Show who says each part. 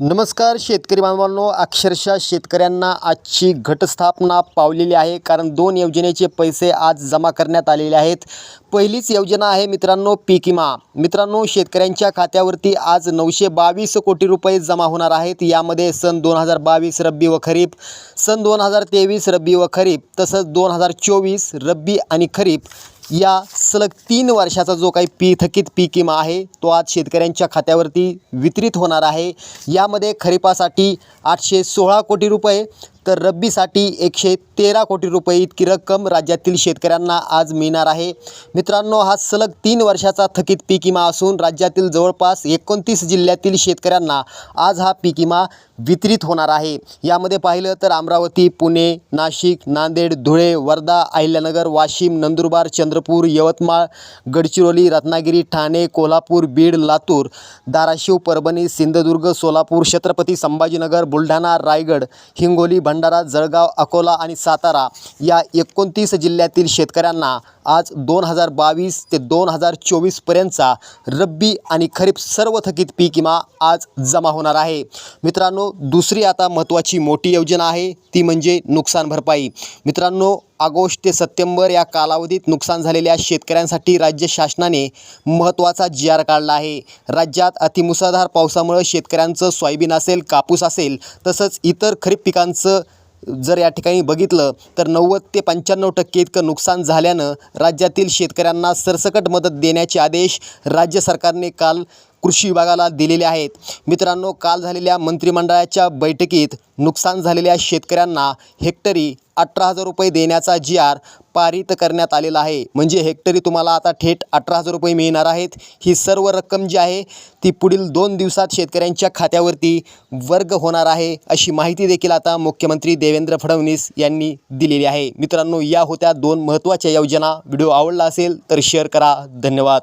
Speaker 1: नमस्कार शेतकरी बांधवांनो. अक्षरशः शेतकऱ्यांना आजची घटस्थापना पावलेली आहे कारण दोन योजनेचे पैसे आज जमा करण्यात आलेले आहेत. पहिलीच योजना आहे मित्रांनो पीक विमा. मित्रांनो शेतकऱ्यांच्या खात्यावरती आज नऊशे बावीस कोटी रुपये जमा होणार आहेत. यामध्ये सन दोन हजार बावीस रब्बी व खरीप सन दोन हजार तेवीस रब्बी व खरीप तसंच दोन हजार चोवीस रब्बी आणि खरीप या सलग तीन वर्षाचा जो काही पी थकीत पीक विमा आहे तो आज शेतकऱ्यांच्या खात्यावरती वितरित होणार आहे. यामध्ये खरीपासाठी आठशे सोळा कोटी रुपये तर रब्बीसाठी एकशे तेरा कोटी रुपये इतकी रक्कम राज्यातील शेतकऱ्यांना आज मिळणार आहे. मित्रांनो हा सलग तीन वर्षाचा थकीत पीक विमा असून राज्यातील जवळपास एकोणतीस जिल्ह्यातील शेतकऱ्यांना आज हा पीक विमा वितरित होणार आहे. यामध्ये पाहिलं तर अमरावती पुणे नाशिक नांदेड धुळे वर्धा अहिल्यानगर वाशिम नंदुरबार चंद्रपूर यवतमाळ गडचिरोली रत्नागिरी ठाणे कोल्हापूर बीड लातूर धाराशिव परभणी सिंधुदुर्ग सोलापूर छत्रपती संभाजीनगर बुलढाणा रायगड हिंगोली भंडारा जळगाव अकोला आणि सातारा या एकोणतीस जिल्ह्यातील शेतकऱ्यांना आज दोन हजार बावीस ते दोन हजार चोवीसपर्यंतचा रब्बी आणि खरीप सर्व थकीत पीक विमा आज जमा होणार आहे. मित्रांनो दुसरी आता महत्त्वाची मोठी योजना आहे ती म्हणजे नुकसान भरपाई. मित्रांनो ऑगस्ट ते सप्टेंबर या कालावधीत नुकसान झालेल्या शेतकऱ्यांसाठी राज्य शासनाने महत्त्वाचा जी आर काढला आहे. राज्यात अतिमुसळधार पावसामुळे शेतकऱ्यांचं सोयाबीन असेल कापूस असेल तसंच इतर खरीप पिकांचं जर या ठिकाणी बघितलं तर नव्वद ते पंच्याण्णव टक्के इतकं नुकसान झाल्यानं राज्यातील शेतकऱ्यांना सरसकट मदत देण्याचे आदेश राज्य सरकारने काल कृषी विभागाला दिलेले आहेत. मित्रांनो काल झालेल्या मंत्रिमंडळाच्या बैठकीत नुकसान झालेल्या शेतकऱ्यांना हेक्टरी अठरा हजार रुपये देण्याचा जी आर पारित करण्यात आलेला आहे. म्हणजे हेक्टरी तुम्हाला आता थेट अठरा हजार रुपये मिळणार आहेत. ही सर्व रक्कम जी आहे ती पुढील दोन दिवसात शेतकऱ्यांच्या खात्यावरती वर्ग होणार आहे अशी माहिती देखील आता मुख्यमंत्री देवेंद्र फडणवीस यांनी दिलेली आहे. मित्रांनो या होत्या दोन महत्त्वाच्या योजना. व्हिडिओ आवडला असेल तर शेअर करा. धन्यवाद.